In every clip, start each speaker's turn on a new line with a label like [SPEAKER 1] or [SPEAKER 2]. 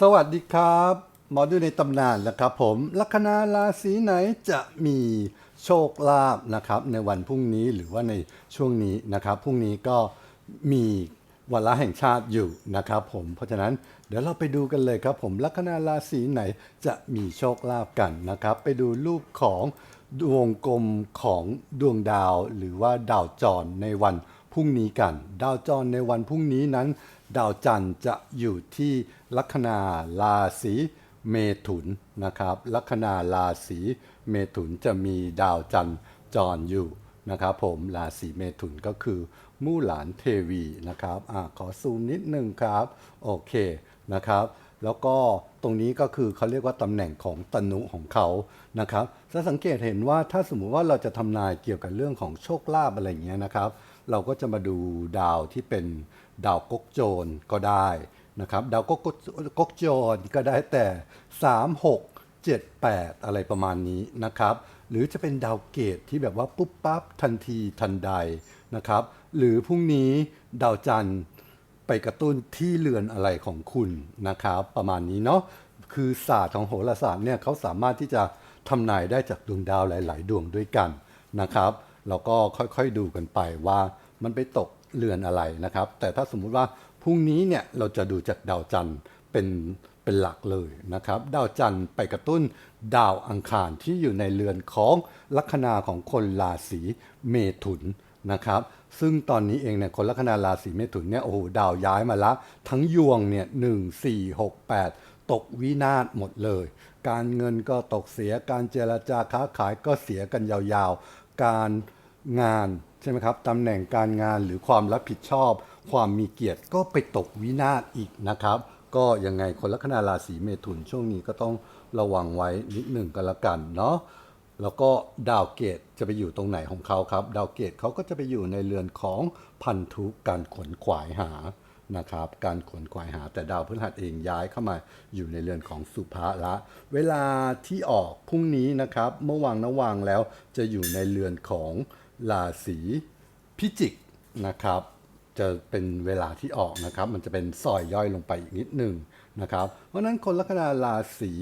[SPEAKER 1] สวัสดีครับหมอดูในตำนานนะครับผมลัคนาราศีไหนจะมีโชคลาภนะครับ ในวันพรุ่งนี้หรือว่าในช่วงนี้นะครับพรุ่งนี้ก็มีวันละแห่งชาติอยู่นะครับผมเพราะฉะนั้นเดี๋ยวเราไปดูกันเลยครับผมลัคนาราศีไหนจะมีโชคลาภกันนะครับ ไปดูรูปของดวงกลมของดวงดาว หรือว่าดาวจรในวันพรุ่งนี้กัน ดาวจรในวันพรุ่งนี้นั้น ดาวจันทร์จะอยู่ที่ ลัคนาราศีเมถุนนะครับ ลัคนาราศีเมถุนจะมีดาวจันทร์จรอยู่นะครับผมราศีเมถุนก็คือมู่หลานเทวีนะครับอ่าขอซูมนิดนึงครับโอเคนะครับแล้วก็ตรงนี้ก็คือเขาเรียกว่าตำแหน่งของตนุของเขานะครับจะสังเกตเห็นว่าถ้าสมมุติว่าเราจะทำนายเกี่ยวกับเรื่องของโชคลาภอะไรอย่างเงี้ยนะครับ เราก็จะมาดูดาวที่เป็นดาวก๊กโจรก็ได้ นะครับดาวก๊กก๊กจรก็ได้แต่ 3 6 7 8 อะไรประมาณนี้นะครับ หรือจะเป็นดาวเกตที่แบบว่าปุ๊บปั๊บทันทีทันใดนะครับ หรือพรุ่งนี้ดาวจันทร์ไปกระตุ้นที่เรือนอะไรของคุณนะครับ ประมาณนี้เนาะคือศาสตร์ของโหราศาสตร์เนี่ยเขาสามารถที่จะทำนายได้จากดวงดาวหลาย ๆ ดวงด้วยกันนะครับเราก็ค่อยๆดูกันไปว่ามันไปตกเรือนอะไรนะครับ แต่ถ้าสมมุติว่า พรุ่งนี้เนี่ยเราจะดูจากดาวจันทร์เป็นเป็นหลักเลยนะครับ ดาวจันทร์ไปกระตุ้นดาวอังคารที่อยู่ในเรือนของลัคนาของคนราศีเมถุนนะครับ ซึ่งตอนนี้เองเนี่ยคนลัคนาราศีเมถุนเนี่ยโอ้โหดาวย้ายมาละ ทั้งยวงเนี่ยหนึ่งสี่หกแปดตกวินาศหมดเลย การเงินก็ตกเสียการเจรจาค้าขายก็เสียกันยาวๆ การงานใช่ไหมครับตำแหน่งการงานหรือความรับผิดชอบ ความมีเกียรติก็ไปตกวินาศอีกนะครับ ก็ยังไงคนลัคนาราศีเมถุนช่วงนี้ก็ต้องระวังไว้นิดหนึ่งกันละกันเนาะแล้วก็ดาวเกตจะไปอยู่ตรงไหนของเขาครับ ดาวเกตเขาก็จะไปอยู่ในเรือนของพันธุการขนขวายหานะครับ การขนขวายหา แต่ดาวพฤหัสเองย้ายเข้ามาอยู่ในเรือนของสุภาละ เวลาที่ออกพรุ่งนี้นะครับ เมื่อวางนะวางแล้วจะอยู่ในเรือนของราศีพิจิกนะครับ จะเป็นเวลาที่ออกนะครับ มันจะเป็นซอยย่อยลงไปอีกนิดหนึ่งนะครับ เพราะนั้นคนลัคนาราศี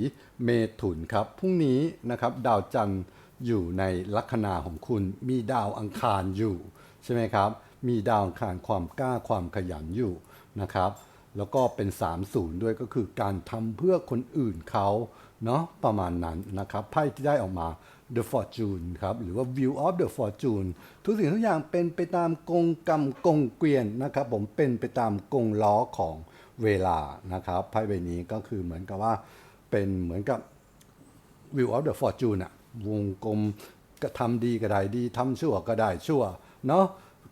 [SPEAKER 1] เมถุนครับ พรุ่งนี้นะครับดาวจันทร์อยู่ในลัคนาของคุณ มีดาวอังคารอยู่ใช่ไหมครับ มีดาวอังคารความกล้าความขยันอยู่นะครับ แล้วก็เป็น 30 ด้วยก็คือการทำเพื่อคนอื่นเขาเนาะประมาณนั้นนะครับ ไพ่ที่ได้ออกมา The Fortune ครับหรือว่า View of the Fortune ทุกสิ่งทุกอย่างเป็นไปตามกงกรรมกงเกวียนนะครับผมเป็นไปตามกงล้อของเวลานะครับไพ่ใบนี้ก็คือเหมือนกับว่าเป็นเหมือนกับ View of the Fortune อะวงกลมก็ทำดีก็ได้ดีทำชั่วก็ได้ชั่วเนาะ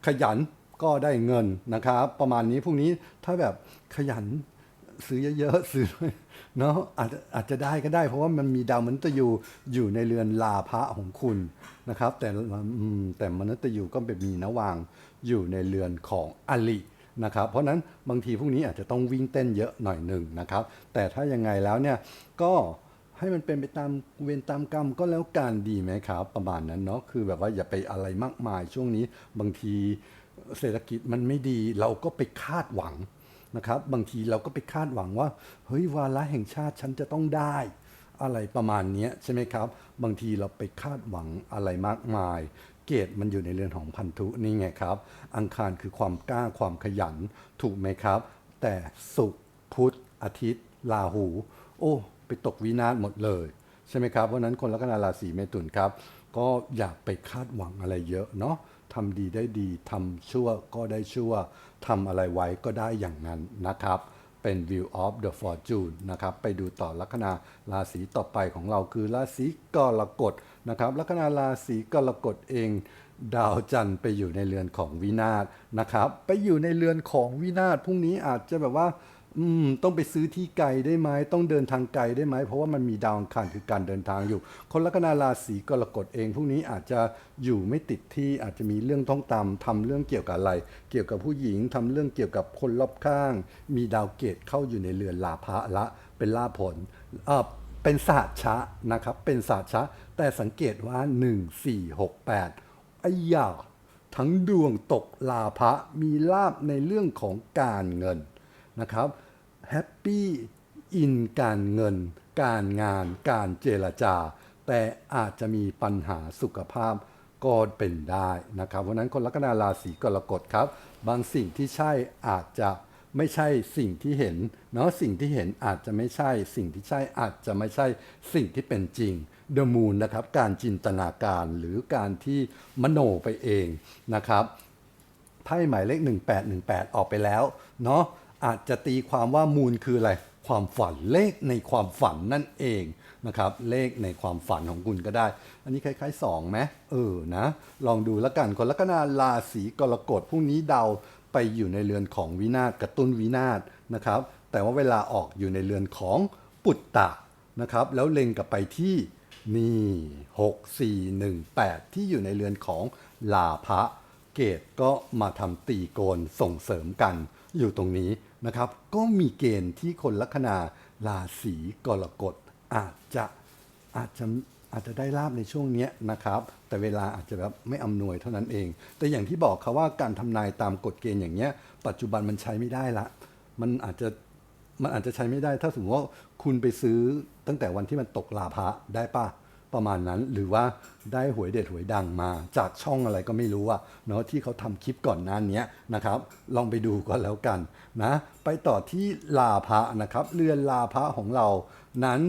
[SPEAKER 1] ขยันก็ได้เงินนะครับ ประมาณนี้พวกนี้ถ้าแบบขยันซื้อเยอะๆซื้อ เนาะอาจจะอาจจะได้ก็ได้ เพราะว่ามันมีดาวมนุษย์ยูอยู่ในเรือนลาภะของคุณนะครับ แต่แต่มนุษย์ยูก็เป็นมีนวางอยู่ในเรือนของอลินะครับ เพราะฉะนั้นบางทีพวกนี้อาจจะต้องวิ่งเต้นเยอะหน่อยหนึ่งนะครับ แต่ถ้ายังไงแล้วเนี่ยก็ให้มันเป็นไปตามเวรตามกรรมก็แล้วกันดีไหมครับ ประมาณนั้นเนาะคือแบบว่าอย่าไปอะไรมากมายช่วงนี้บางทีเศรษฐกิจมันไม่ดีเราก็ไปคาดหวัง นะครับ บางทีเราก็ไปคาดหวังว่า เฮ้ยวาระแห่งชาติฉันจะต้องได้ อะไรประมาณนี้ใช่ไหมครับ บางทีเราไปคาดหวังอะไรมากมาย เกตมันอยู่ในเรือนของพันธุนี่ไงครับ อังคารคือความกล้าความขยันถูกไหมครับ แต่ศุกร์พุธอาทิตย์ลาหู โอ้ ไปตกวินาศหมดเลยใช่ไหมครับเพราะฉะนั้นคนลัคนาราศีเมถุนครับ ก็อย่าไปคาดหวังอะไรเยอะเนาะทำดีได้ดีทำชั่วก็ได้ชั่ว ทำอะไรไว้ก็ได้อย่างนั้นนะครับ เป็น View of the Fortune นะครับ ไปดูต่อลัคนาราศีต่อไปของเราคือราศีกรกฎนะครับ ลัคนาราศีกรกฎเองดาวจันทร์ไปอยู่ในเรือนของวินาศนะครับ ไปอยู่ในเรือนของวินาศพรุ่งนี้อาจจะแบบว่า อืมต้องไปซื้อที่ไกลได้ไหมต้องเดินทางไกลได้ไหมเพราะว่ามันมีดาวอังคารคือการเดินทางอยู่ คนลัคนาราศีกรกฎเองพวกนี้อาจจะอยู่ไม่ติดที่อาจจะมีเรื่องต้องตามทำเรื่องเกี่ยวกับอะไร เกี่ยวกับผู้หญิงทำเรื่องเกี่ยวกับคนรอบข้าง มีดาวเกตเข้าอยู่ในเรือนลาภะละ เป็นลาภผลเออเป็นศาสชะนะครับ เป็นศาสชะ แต่สังเกตว่า 1 4 6 8ไอ้ยาทั้งดวงตกลาภะมีลาบในเรื่องของการเงิน นะครับแฮปปี้อินการเงิน การงาน การเจรจา แต่อาจจะมีปัญหาสุขภาพก็เป็นได้นะครับเพราะนั้นคนลัคนาราศีกรกฎครับ บางสิ่งที่ใช่อาจจะไม่ใช่สิ่งที่เห็นเนาะสิ่งที่เห็นอาจจะไม่ใช่ สิ่งที่ใช่อาจจะไม่ใช่สิ่งที่เป็นจริง The Moon นะครับการจินตนาการหรือการที่มโนไปเองนะครับไพ่หมายเลข 1818 ออกไปแล้วเนาะ อาจจะตีความว่ามูลคืออะไร ความฝันเลขในความฝันนั่นเองนะครับ เลขในความฝันของคุณก็ได้ อันนี้คล้ายๆ2ไหมเออนะ ลองดูแล้วกันคนลัคนาราศีกรกฎพรุ่งนี้เดาไปอยู่ในเรือนของวินาศกระตุ้นวินาศนะครับ แต่ว่าเวลาออกอยู่ในเรือนของปุตตะนะครับ แล้วเล็งกลับไปที่นี่หกสี่หนึ่งแปดที่อยู่ในเรือนของลาภะเกตก็มาทำตีโกนส่งเสริมกันอยู่ตรงนี้ นะครับ ก็มีเกณฑ์ที่คนลัคนาราศีกรกฎอาจจะอาจจะอาจจะได้ลาบในช่วงนี้นะครับ แต่เวลาอาจจะแบบไม่อำนวยเท่านั้นเอง แต่อย่างที่บอกครับว่าการทำนายตามกฎเกณฑ์อย่างเงี้ย ปัจจุบันมันใช้ไม่ได้ละ มันอาจจะมันอาจจะใช้ไม่ได้ ถ้าสมมติว่าคุณไปซื้อตั้งแต่วันที่มันตกลาภะได้ป่ะ ประมาณนั้นหรือว่าได้หวยเด็ดหวยดังมาจากช่องอะไรก็ไม่รู้อะเนาะที่เขาทำคลิปก่อนหน้านี้นะครับ ลองไปดูก็แล้วกันนะไปต่อที่ลาภะนะครับ เรือนลาภะของเรานั้น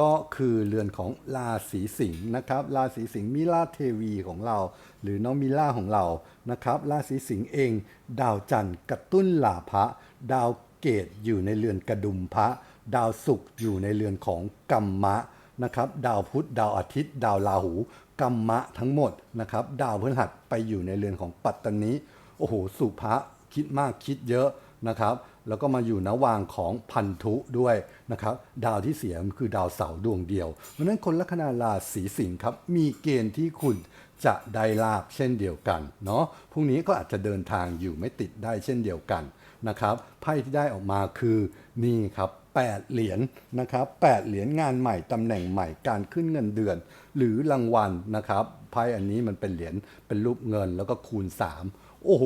[SPEAKER 1] ก็คือเรือนของราศีสิงห์นะครับราศีสิงห์มิลาเทวีของเรา หรือน้องมิล่าของเรานะครับราศีสิงห์เอง ดาวจันทร์กระตุ้นลาภะดาวเกตอยู่ในเรือนกระดุมพระ ดาวศุกร์อยู่ในเรือนของกัมมะ นะครับดาวพุธดาวอาทิตย์ ดาวราหูกัมมะทั้งหมดนะครับดาวพฤหัสไปอยู่ในเรือนของปัตตนิโอ้โหสุภะคิดมากคิดเยอะนะครับแล้วก็มาอยู่นวางของพันธุด้วยนะครับดาวที่เสียคือดาวเสาร์ดวงเดียวเพราะฉะนั้นคนลัคนาราศีสิงห์ครับมีเกณฑ์ที่คุณจะได้ลาบเช่นเดียวกันเนาะพรุ่งนี้ก็อาจจะเดินทางอยู่ไม่ติดได้เช่นเดียวกันนะครับไพ่ที่ได้ออกมาคือนี่ครับ 8 เหรียญนะครับ8เหรียญงานใหม่ตำแหน่งใหม่การขึ้นเงินเดือน หรือรางวัลนะครับไพ่อันนี้มันเป็นเหรียญเป็นรูปเงินแล้วก็คูณ 3 โอ้โห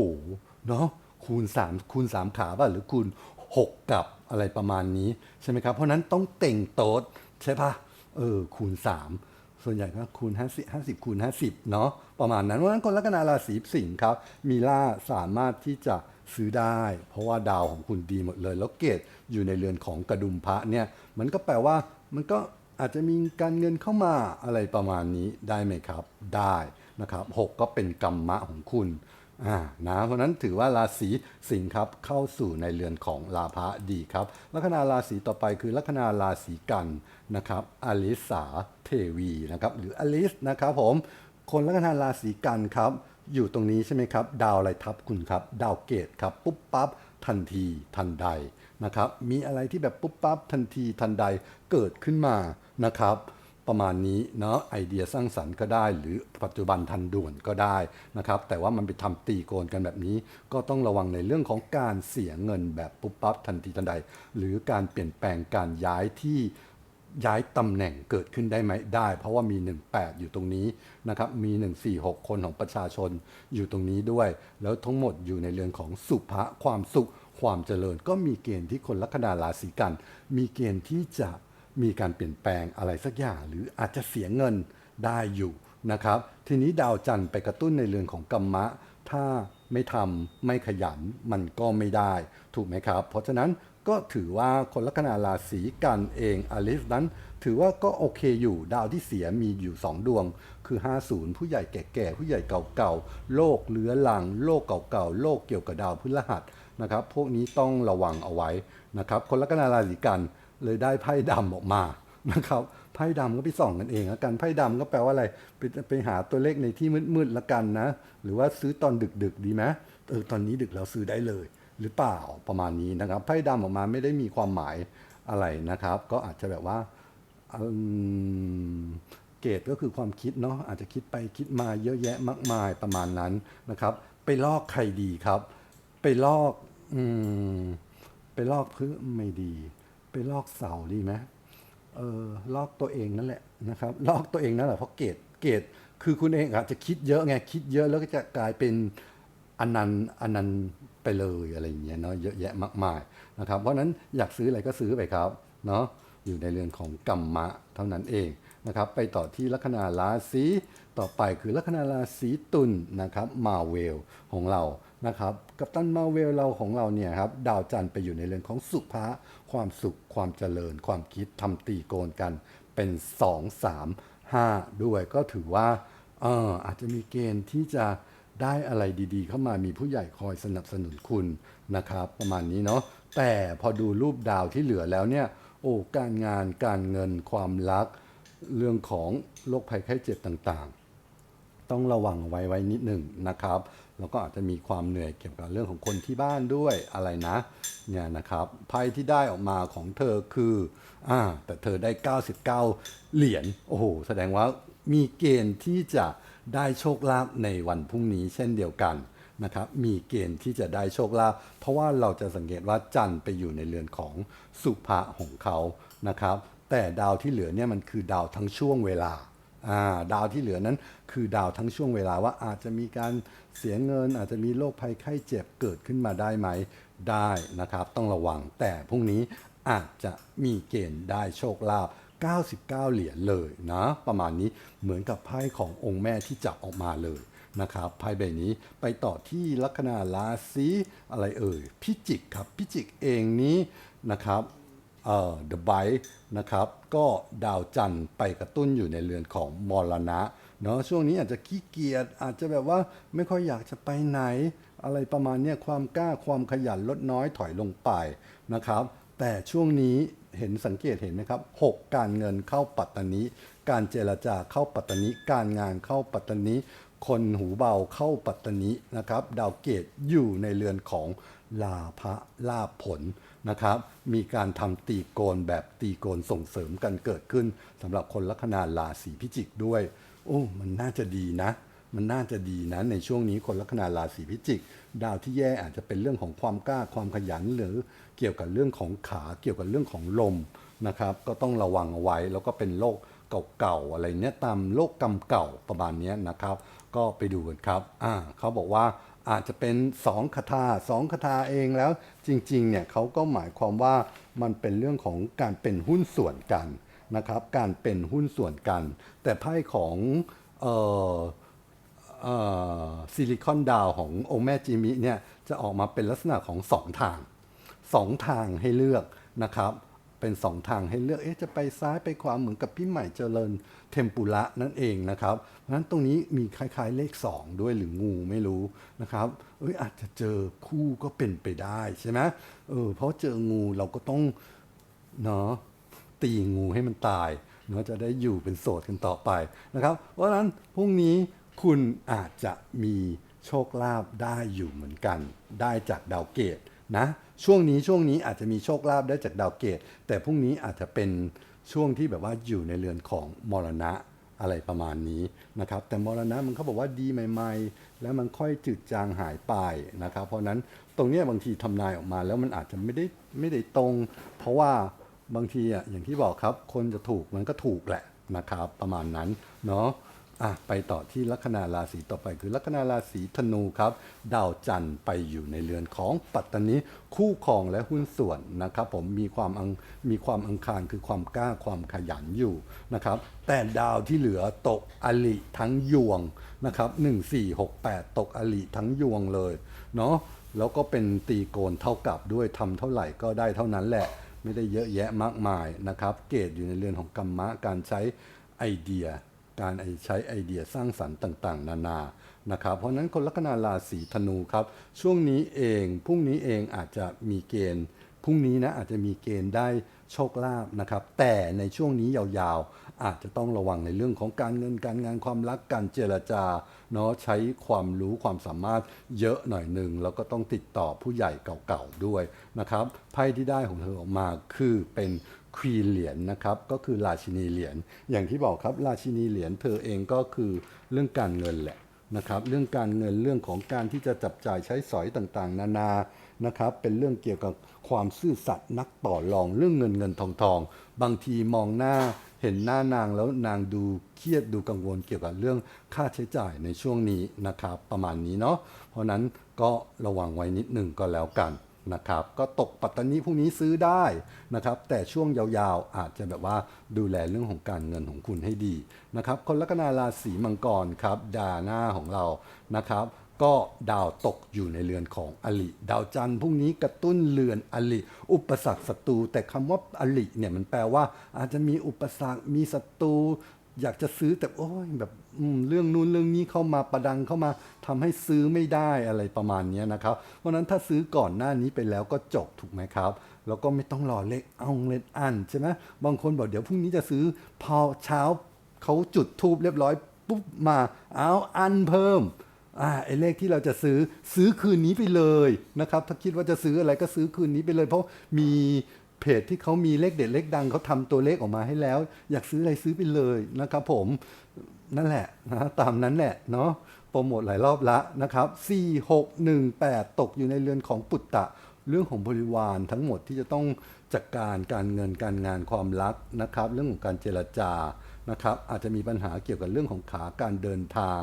[SPEAKER 1] เนาะคูณ 3 คูณ 3 ขาป่ะหรือคูณ 6 กับอะไรประมาณนี้ใช่ไหมครับ เพราะนั้นต้องเต่งโต๊ดใช่ปะเออคูณ 3 ส่วนใหญ่ก็คูณ 50 50คูณ50 เนาะประมาณนั้นเพราะฉะนั้นคนลัคนาราศีสิงห์ครับ มีล่าสามารถที่จะ ซื้อได้ เพราะว่าดาวของคุณดีหมดเลย แล้วเกตอยู่ในเรือนของกระดุมพระเนี่ย มันก็แปลว่ามันก็อาจจะมีการเงินเข้ามาอะไรประมาณนี้ได้ไหมครับ ได้นะครับหกก็เป็นกรรมะของคุณอ่านะเพราะฉะนั้นถือว่าราศีสิงห์ครับเข้าสู่ในเรือนของลาภะดีครับ ลัคนาราศีต่อไปคือลัคนาราศีกันนะครับอลิสาเทวีนะครับหรืออลิสนะครับผมคนลัคนาราศีกันครับ อยู่ตรงนี้ใช่ไหมครับ ดาวอะไรทับคุณครับ ดาวเกตครับ ปุ๊บปั๊บทันทีทันใดนะครับ มีอะไรที่แบบปุ๊บปั๊บทันทีทันใดเกิดขึ้นมานะครับ ประมาณนี้เนาะไอเดียสร้างสรรค์ก็ได้ หรือปัจจุบันทันด่วนก็ได้นะครับ แต่ว่ามันไปทำตีโกนกันแบบนี้ ก็ต้องระวังในเรื่องของการเสียเงินแบบปุ๊บปั๊บทันทีทันใด หรือการเปลี่ยนแปลงการย้ายที่ ย้ายตำแหน่งเกิดขึ้นได้ไหมได้ เพราะว่ามี 18 อยู่ตรงนี้นะครับมี 146 คนของประชาชนอยู่ตรงนี้ด้วย แล้วทั้งหมดอยู่ในเรื่องของสุภะความสุข ความเจริญ ก็มีเกณฑ์ที่คนลัคนาราศีกัน มีเกณฑ์ที่จะมีการเปลี่ยนแปลงอะไรสักอย่าง หรืออาจจะเสียเงินได้อยู่นะครับทีนี้ดาวจันทร์ไปกระตุ้นในเรื่องของกรรมะ ถ้าไม่ทำไม่ขยันมันก็ไม่ได้ ถูกไหมครับ เพราะฉะนั้น ก็ถือว่าคนลัคนาราศีกันเองอลิสนั้น ถือว่าก็โอเคอยู่ดาวที่เสียมีอยู่ 2 ดวง คือ 50 ผู้ใหญ่แก่ๆ ผู้ใหญ่เก่าๆโรคเรื้อรังโรคเก่าๆโรคเกี่ยวกับดาวพฤหัสนะครับ พวกนี้ต้องระวังเอาไว้นะครับ คนลัคนาราศีกันเลยได้ไพ่ดำออกมานะครับไพ่ดำก็ไปส่องกันเองแล้วกันไพ่ดำก็แปลว่าอะไรไปไปหาตัวเลขในที่มืดๆละกันนะ หรือว่าซื้อตอนดึกๆ ดีไหมเออตอนนี้ดึกแล้วซื้อได้เลย หรือเปล่าประมาณนี้นะครับไพ่ดำออกมาไม่ได้มีความหมายอะไรนะครับ ก็อาจจะแบบว่าเกตก็คือความคิดเนาะอาจจะคิดไปคิดมาเยอะแยะมากมายประมาณนั้นนะครับ ไปลอกใครดีครับ ไปลอกอืมไปลอกพื้นไม่ดี ไปลอกเสาดีไหมเออลอกตัวเองนั่นแหละนะครับ ลอกตัวเองนั่นแหละเพราะเกรดเกรดคือคุณเองอาจจะคิดเยอะไงคิดเยอะแล้วก็จะกลายเป็นอนันต์อนันต์ ไปเลยอะไรอย่างเงี้ยเนาะเยอะแยะมากมายนะครับเพราะนั้นอยากซื้ออะไรก็ซื้อไปครับเนาะอยู่ในเรือนของกัมมะเท่านั้นเองนะครับไปต่อที่ลัคนาราศีต่อไปคือลัคนาราศีตุลนะครับมาเวลของเรานะครับกับตันมาเวลเราของเราเนี่ยครับดาวจันทร์ไปอยู่ในเรือนของสุภะความสุขความเจริญ ความคิดทำตีโกนกันเป็น 2 3 5 ด้วยก็ถือว่าเอออาจจะมีเกณฑ์ที่จะ ได้อะไรดีๆ เข้ามามีผู้ใหญ่คอยสนับสนุนคุณนะครับ ประมาณนี้เนาะแต่พอดูรูปดาวที่เหลือแล้วเนี่ยโอ้การงานการเงินความรัก เรื่องของโรคภัยไข้เจ็บต่างๆ ต้องระวังไว้ไว้นิดหนึ่งนะครับแล้วก็อาจจะมีความเหนื่อยเกี่ยวกับเรื่องของคนที่บ้านด้วยอะไรนะเนี่ยนะครับไพ่ที่ได้ออกมาของเธอคืออ่าแต่เธอได้ 99 เหรียญโอ้โหแสดงว่ามีเกณฑ์ที่จะ ได้โชคลาภในวันพรุ่งนี้เช่นเดียวกันนะครับมีเกณฑ์ที่จะได้โชคลาภเพราะว่าเราจะสังเกตว่าจันทร์ไปอยู่ในเรือนของสุภะของเขานะครับ แต่ดาวที่เหลือเนี่ยมันคือดาวทั้งช่วงเวลาาดาวที่เหลือนั้นคือดาวทั้งช่วงเวลาว่าอาจจะมีการเสียเงิน อาจจะมีโรคภัยไข้เจ็บเกิดขึ้นมาได้ไหมได้นะครับ ต้องระวังแต่พรุ่งนี้อาจจะมีเกณฑ์ได้โชคลาภ 99 เหรียญเลยนะประมาณนี้เหมือนกับไพ่ขององค์แม่ที่จับออกมาเลยนะครับไพ่ใบนี้ไปต่อที่ลัคนาราศีอะไรเอ่ยพิจิกครับพิจิกเองนี้นะครับเอ่อ The b i นะครับก็ดาวจันทร์ไปกระตุ้นอยู่ในเรือนของมรณะเนาะช่วงนี้อาจจะขี้เกียจอาจจะแบบว่าไม่ค่อยอยากจะไปไหน อะไรประมาณนี้ความกล้าความขยันลดน้อยถอยลงไปนะครับแต่ช่วงนี้ เห็นสังเกตเห็นไหมครับ 6 การเงินเข้าปัตตานีการเจรจาเข้าปัตตานีการงานเข้าปัตตานีคนหูเบาเข้าปัตตานีนะครับ ดาวเกตอยู่ในเรือนของลาภะลาผลนะครับ มีการทำตีโกนแบบตีโกนส่งเสริมกันเกิดขึ้นสำหรับคนลัคนาราศีพิจิกด้วย โอ้ มันน่าจะดีนะ มันน่าจะดีนะในช่วงนี้คนลัคนาราศีพิจิก ดาวที่แย่อาจจะเป็นเรื่องของความกล้าความขยันหรือเกี่ยวกับเรื่องของขาเกี่ยวกับเรื่องของลมนะครับ ก็ต้องระวังเอาไว้แล้วก็เป็นโรคเก่าๆอะไรเนี้ยตามโรคกรรมเก่าประมาณเนี้ยนะครับ ก็ไปดูกันครับอ่าเขาบอกว่าอาจจะเป็นสองคาถาสองคาถาเองแล้วจริงๆเนี่ยเขาก็หมายความว่ามันเป็นเรื่องของการเป็นหุ้นส่วนกันนะครับ การเป็นหุ้นส่วนกัน แต่ไพ่ของเอ่อ ซิลิคอนดาวขององค์แม่จิมิเนี่ยจะออกมาเป็นลักษณะของสองทางสองทางให้เลือกนะครับ เป็นสองทางให้เลือกเอ๊ะจะไปซ้ายไปขวาเหมือนกับพี่ใหม่เจริญเทมปุระนั่นเองนะครับเพราะฉะนั้นตรงนี้มีคล้ายๆเลข 2 ด้วยหรืองูไม่รู้นะครับเอ้ยอาจจะเจอคู่ก็เป็นไปได้ใช่ไหมเออเพราะเจองูเราก็ต้องเนาะตีงูให้มันตายเนาะจะได้อยู่เป็นโสดกันต่อไปนะครับ เพราะฉะนั้นพรุ่งนี้ คุณอาจจะมีโชคลาภได้อยู่เหมือนกัน ได้จากดาวเกตนะช่วงนี้ช่วงนี้อาจจะมีโชคลาภได้จากดาวเกต แต่พรุ่งนี้อาจจะเป็นช่วงที่แบบว่าอยู่ในเรือนของมรณะอะไรประมาณนี้นะครับ แต่มรณะมันเขาบอกว่าดีใหม่ ๆ แล้วมันค่อยจืดจางหายไปนะครับ เพราะนั้นตรงนี้บางทีทำนายออกมาแล้วมันอาจจะไม่ได้ไม่ได้ตรง เพราะว่าบางทีอะอย่างที่บอกครับ คนจะถูกมันก็ถูกแหละนะครับ ประมาณนั้นเนาะ อะไปต่อที่ลัคนาราศีต่อไปคือลัคนาราศีธนูครับ ดาวจันทร์ไปอยู่ในเรือนของปัตตานีคู่ครองและหุ้นส่วนนะครับ ผมมีความอังมีความอังคารคือความกล้าความขยันอยู่นะครับ แต่ดาวที่เหลือตกอลิทั้งยวงนะครับ1 4 6 8ตกอลิทั้งยวงเลยเนาะแล้วก็เป็นตีโกนเท่ากับด้วยทำเท่าไหร่ก็ได้เท่านั้นแหละ ไม่ได้เยอะแยะมากมายนะครับ เกตอยู่ในเรือนของกรรมะการใช้ไอเดีย การใช้ไอเดียสร้างสรรค์ต่างๆ นานานะครับเพราะนั้นคนลัคนาราศีธนูครับ ช่วงนี้เองพรุ่งนี้เองอาจจะมีเกณฑ์พรุ่งนี้นะอาจจะมีเกณฑ์ได้โชคลาภนะครับ แต่ในช่วงนี้ยาวๆ อาจจะต้องระวังในเรื่องของการเงินการงานความรักการเจรจาเนาะใช้ความรู้ความสามารถเยอะหน่อยหนึ่งแล้วก็ต้องติดต่อผู้ใหญ่เก่าๆด้วยนะครับไพ่ที่ได้ของเธอออกมาคือเป็น ควีนเหรียญนะครับ ก็คือราชินีเหรียญอย่างที่บอกครับราชินีเหรียญเธอเองก็คือเรื่องการเงินแหละนะครับ เรื่องการเงินเรื่องของการที่จะจับจ่ายใช้สอยต่างๆ นานานะครับ เป็นเรื่องเกี่ยวกับความซื่อสัตย์นักต่อรองเรื่องเงินเงินทองทองบางทีมองหน้าเห็นหน้านางแล้วนางดูเครียดดูกังวลเกี่ยวกับเรื่องค่าใช้จ่ายในช่วงนี้นะครับ ประมาณนี้เนาะเพราะนั้นก็ระวังไว้นิดหนึ่งก็แล้วกัน นะครับ ก็ตกปัตตานีพรุ่งนี้ซื้อได้นะครับ แต่ช่วงยาวๆ อาจจะแบบว่าดูแลเรื่องของการเงินของคุณให้ดีนะครับ คนลัคนาราศีมังกรครับดาหน้าของเรานะครับก็ดาวตกอยู่ในเรือนของอลิ ดาวจันทร์พรุ่งนี้กระตุ้นเรือนอลิ อุปสรรคศัตรูแต่คำว่าอลิเนี่ยมันแปลว่าอาจจะมีอุปสรรคมีศัตรู อยากจะซื้อแต่โอ้ยแบบเรื่องนู้นเรื่องนี้เข้ามาประดังเข้ามาทำให้ซื้อไม่ได้อะไรประมาณนี้นะครับ เพราะนั้นถ้าซื้อก่อนหน้านี้ไปแล้วก็จบถูกไหมครับ แล้วก็ไม่ต้องรอเลขเอาเลขอันใช่ไหมบางคนบอกเดี๋ยวพรุ่งนี้จะซื้อพอเช้าเขาจุดทูบเรียบร้อยปุ๊บมาเอาอันเพิ่มอ่าไอ้เลขที่เราจะซื้อซื้อคืนนี้ไปเลยนะครับ ถ้าคิดว่าจะซื้ออะไรก็ซื้อคืนนี้ไปเลย เพราะมี เพจที่เขามีเลขเด็ดเลขดังเขาทำตัวเลขออกมาให้แล้ว อยากซื้ออะไรซื้อไปเลยนะครับผมนั่นแหละนะตามนั้นแหละเนาะโปรโมทหลายรอบละนะครับ 4 6 1 8 ตกอยู่ในเรือนของปุตตะ เรื่องของบริวารทั้งหมดที่จะต้องจัดการการเงินการงานความรักนะครับ เรื่องของการเจรจานะครับ อาจจะมีปัญหาเกี่ยวกับเรื่องของขาการเดินทาง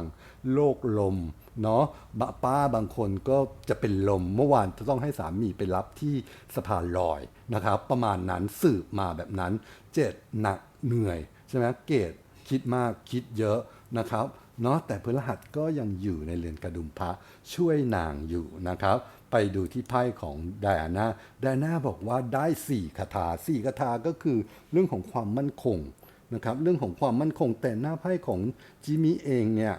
[SPEAKER 1] โรคลม เนาะบะป้าบางคนก็จะเป็นลมเมื่อวานจะต้องให้สามีไปรับที่สะพานลอยนะครับ ประมาณนั้นสืบมาแบบนั้น เจ็ดหนักเหนื่อยใช่ไหมเกตคิดมากคิดเยอะนะครับเนาะแต่พฤหัสก็ยังอยู่ในเรือนกระดุมพระช่วยนางอยู่นะครับ ไปดูที่ไพ่ของไดอาน่าไดอาน่าบอกว่าได้สี่คาถาสี่คาถาก็คือเรื่องของความมั่นคงนะครับเรื่องของความมั่นคงแต่หน้าไพ่ของจิมิเองเนี่ย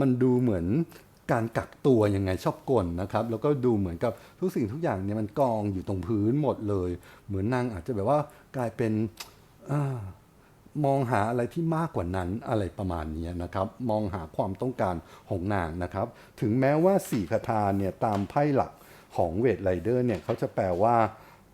[SPEAKER 1] มันดูเหมือน การกักตัวยังไงชอบกลนะครับ แล้วก็ดูเหมือนกับทุกสิ่งทุกอย่างเนี่ยมันกองอยู่ตรงพื้นหมดเลย เหมือนนางอาจจะแบบว่ากลายเป็นอมองหาอะไรที่มากกว่านั้นอะไรประมาณนี้นะครับ มองหาความต้องการของนางนะครับ ถึงแม้ว่าสี่คาถาเนี่ยตามไพ่หลักของเวทไรเดอร์เนี่ยเขาจะแปลว่า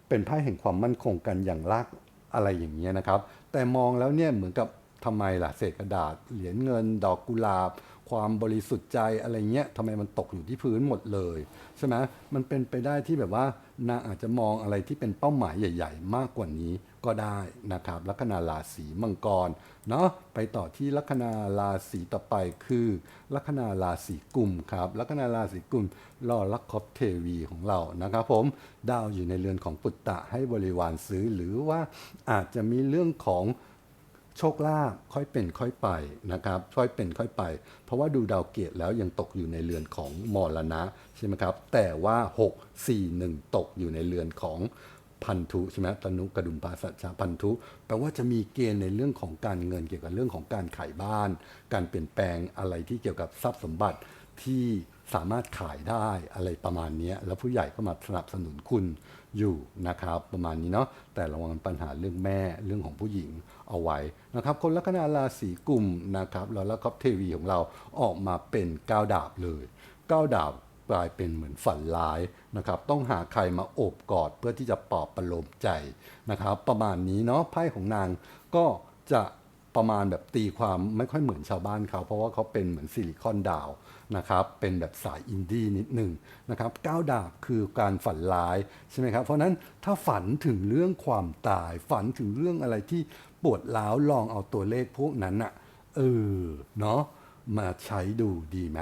[SPEAKER 1] เป็นไพ่แห่งความมั่นคงกันอย่างลากอะไรอย่างเงี้ยนะครับ แต่มองแล้วเนี่ยเหมือนกับทำไมล่ะเศษกระดาษเหรียญเงิน ดอกกุหลาบ ความบริสุทธิ์ใจอะไรเงี้ยทำไมมันตกอยู่ที่พื้นหมดเลยใช่ไหมมันเป็นไปได้ที่แบบว่านางอาจจะมองอะไรที่เป็นเป้าหมายใหญ่ ๆ มากกว่านี้ก็ได้นะครับลัคนาราศีมังกรเนาะไปต่อที่ลัคนาราศีต่อไปคือ ลัคนาราศีกุมครับลัคนาราศีกุมรอลักคอบเทวีของเรานะครับผมดาวอยู่ในเรือนของปุตตะให้บริวารซื้อหรือว่าอาจจะมีเรื่องของ โชคลาภค่อยเป็นค่อยไปนะครับค่อยเป็นค่อยไป เพราะว่าดูดาวเกตแล้วยังตกอยู่ในเรือนของมรณะใช่ไหมครับแต่ว่า 6 4 1 ตกอยู่ในเรือนของพันธุใช่ไหมตนุกระดุมภาสัจจาพันธุแปลว่าจะมีเกณฑ์ในเรื่องของการเงินเกี่ยวกับเรื่องของการขายบ้าน การเปลี่ยนแปลงอะไรที่เกี่ยวกับทรัพย์สมบัติที่ สามารถขายได้อะไรประมาณนี้แล้วผู้ใหญ่ก็มาสนับสนุนคุณอยู่นะครับประมาณนี้เนาะแต่ระวังปัญหาเรื่องแม่เรื่องของผู้หญิงเอาไว้นะครับ คนลัคนาราศีกุมนะครับแล้วแล้วก็เทวีของเราออกมาเป็นก้าวดาบเลยก้าวดาบกลายเป็นเหมือนฝันร้ายนะครับ ต้องหาใครมาโอบกอดเพื่อที่จะปลอบประโลมใจนะครับ ประมาณนี้เนาะไพ่ของนางก็จะประมาณแบบตีความไม่ค่อยเหมือนชาวบ้านเขา เพราะว่าเขาเป็นเหมือนซิลิคอนดาว นะครับเป็นแบบสายอินดี้นิดหนึ่งนะครับก้าวดาบคือการฝันร้ายใช่ไหมครับเพราะนั้นถ้าฝันถึงเรื่องความตาย ฝันถึงเรื่องอะไรที่ปวดร้าวลองเอาตัวเลขพวกนั้นอะเออเนาะมาใช้ดูดีไหม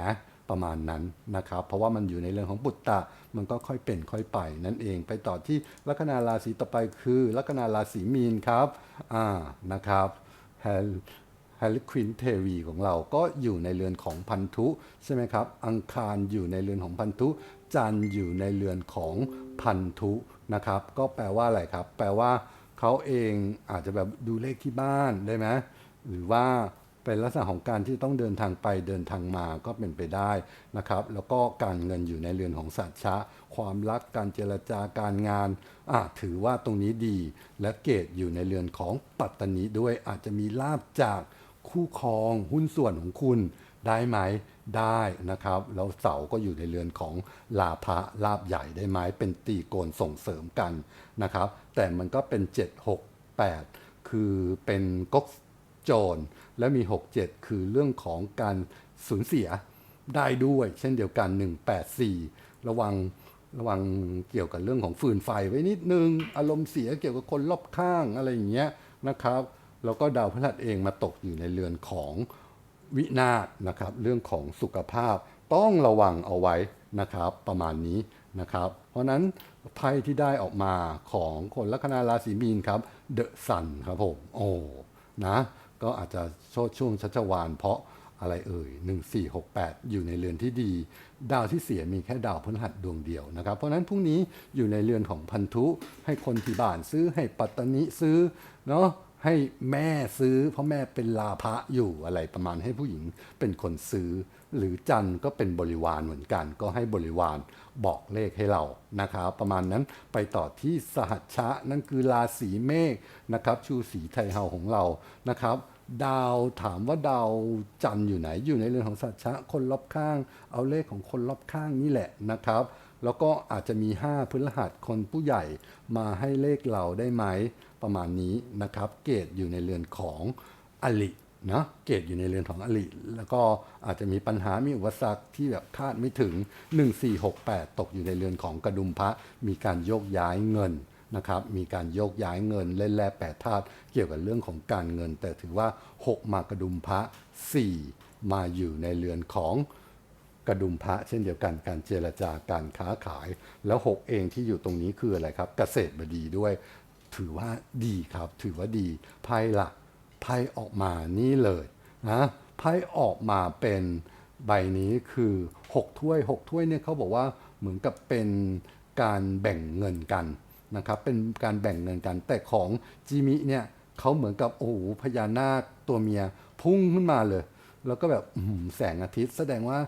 [SPEAKER 1] ประมาณนั้นนะครับ เพราะว่ามันอยู่ในเรื่องของปุตตะ มันก็ค่อยเป็นค่อยไปนั่นเองไปต่อที่ลัคนาราศีต่อไปคือลัคนาราศีมีนครับ อ่านะครับ ฮร์แฮร์รี่ควินเทวีของเราก็อยู่ในเรือนของพันธุใช่ไหมครับ อังคารอยู่ในเรือนของพันธุ จันทร์อยู่ในเรือนของพันธุนะครับ ก็แปลว่าอะไรครับ แปลว่าเขาเองอาจจะแบบดูเลขที่บ้านได้ไหมหรือว่าเป็นลักษณะของการที่ต้องเดินทางไปเดินทางมาก็เป็นไปได้นะครับ แล้วก็การเงินอยู่ในเรือนของสัตว์ชะ ความรักการเจรจาการงานอะถือว่าตรงนี้ดี และเกตอยู่ในเรือนของปัตตานีด้วยอาจจะมีลาบจาก คู่ครองหุ้นส่วนของคุณได้ไหมได้นะครับ แล้วเสาก็อยู่ในเรือนของลาภะลาบใหญ่ได้ไหมเป็นตีโกนส่งเสริมกันนะครับ แต่มันก็เป็น 7 6 8 คือเป็นก๊กโจรและมี 6 7 คือเรื่องของการสูญเสียได้ด้วย เช่นเดียวกัน 184 ระวังระวังเกี่ยวกับเรื่องของฟืนไฟไว้นิดนึง อารมณ์เสียเกี่ยวกับคนรอบข้างอะไรอย่างเงี้ยนะครับ แล้วก็ดาวพฤหัสเองมาตกอยู่ในเรือนของวินาศนะครับ เรื่องของสุขภาพต้องระวังเอาไว้นะครับประมาณนี้นะครับ เพราะนั้นไพ่ที่ได้ออกมาของคนลัคนาราศีมีนครับเดอะซันครับผมโอ้นะก็อาจจะโชดช่วงชัชวานเพราะอะไรเอ่ย 1468 อยู่ในเรือนที่ดี ดาวที่เสียมีแค่ดาวพฤหัสดวงเดียวนะครับ เพราะฉะนั้นพรุ่งนี้อยู่ในเรือนของพันธุให้คนที่บ้านซื้อให้ปัตตนิซื้อเนาะ ให้แม่ซื้อ เพราะแม่เป็นลาภะอยู่อะไรประมาณให้ผู้หญิงเป็นคนซื้อ หรือจันทร์ก็เป็นบริวารเหมือนกัน ก็ให้บริวารบอกเลขให้เรานะครับประมาณนั้นไปต่อที่สหัชชะนั่นคือราศีเมษนะครับชูสีไทยเฮาของเรานะครับดาวถามว่าดาวจันทร์อยู่ไหนอยู่ในเรือนของสัจชะคนรอบข้าง เอาเลขของคนรอบข้างนี่แหละนะครับ แล้วก็อาจจะมี 5พฤหัสคนผู้ใหญ่มาให้เลขเราได้ไหม ประมาณนี้นะครับ เกตอยู่ในเรือนของอลินะเกตอยู่ในเรือนของอลิแล้วก็อาจจะมีปัญหามีอุปสรรคที่แบบคาดไม่ถึง 1468 ตกอยู่ในเรือนของกระดุมพระ มีการโยกย้ายเงินนะครับ มีการโยกย้ายเงินเล่นแร่แปดธาตุเกี่ยวกับเรื่องของการเงิน แต่ถือว่า 6 มากระดุมพระ 4 มาอยู่ในเรือนของกระดุมพระเช่นเดียวกันการเจรจาการค้าขาย แล้ว 6 เองที่อยู่ตรงนี้คืออะไรครับ เกษตรบดีด้วย ถือว่าดีครับ ถือว่าดีไพ่ละไพ่ออกมานี่เลยนะไพ่ออกมาเป็นใบนี้คือ 6 ถ้วย 6 ถ้วยเนี่ยเขาบอกว่าเหมือนกับเป็นการแบ่งเงินกันนะครับเป็นการแบ่งเงินกัน แต่ของจิมิเนี่ยเขาเหมือนกับโอ้โหพญานาคตัวเมียพุ่งขึ้นมาเลย แล้วก็แบบแสงอาทิตย์ แสดงว่า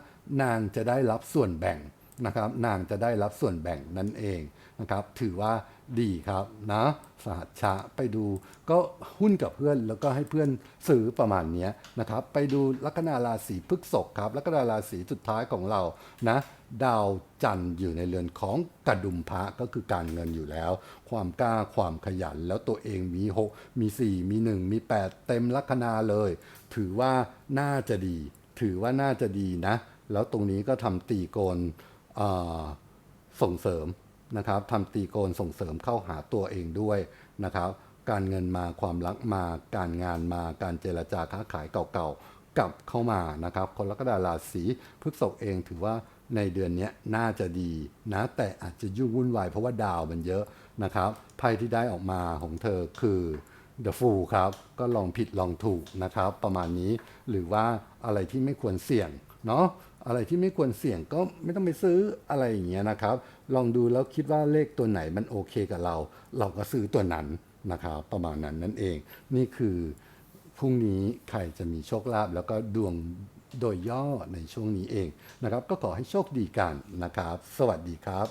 [SPEAKER 1] นางจะได้รับส่วนแบ่งนะครับ นางจะได้รับส่วนแบ่งนั่นเองนะครับ ถือว่า ดีครับนะสหัชชะไปดูก็หุ้นกับเพื่อนแล้วก็ให้เพื่อนซื้อประมาณนี้นะครับ ไปดูลัคนาราศีพฤกษภครับลัคนาราศีสุดท้ายของเรานะดาวจันทร์อยู่ในเรือนของกระดุมพระก็คือการเงินอยู่แล้ว ความกล้าความขยันแล้วตัวเองมี 6 มี 4 มี 1 มี 8 เต็มลัคนาเลย ถือว่าน่าจะดี ถือว่าน่าจะดีนะ แล้วตรงนี้ก็ทำตีโกนส่งเสริม นะครับทำตีโกนส่งเสริมเข้าหาตัวเองด้วยนะครับการเงินมาความรักมาการงานมาการเจรจาค้าขายเก่าๆกลับเข้ามานะครับคนลัคนาราศีพฤษภเองถือว่าในเดือนนี้น่าจะดีนะแต่อาจจะยุ่งวุ่นวายเพราะว่าดาวมันเยอะนะครับไพ่ที่ได้ออกมาของเธอคือ The Fool ครับก็ลองผิดลองถูกนะครับประมาณนี้หรือว่าอะไรที่ไม่ควรเสี่ยงเนาะอะไรที่ไม่ควรเสี่ยงก็ไม่ต้องไปซื้ออะไรอย่างเงี้ยนะครับ ลองดูแล้วคิดว่าเลขตัวไหนมันโอเคกับเรา เราก็ซื้อตัวนั้นนะครับประมาณนั้นนั่นเอง นี่คือพรุ่งนี้ใครจะมีโชคลาภแล้วก็ดวงโดยย่อในช่วงนี้เองนะครับ ก็ขอให้โชคดีกันนะครับ สวัสดีครับ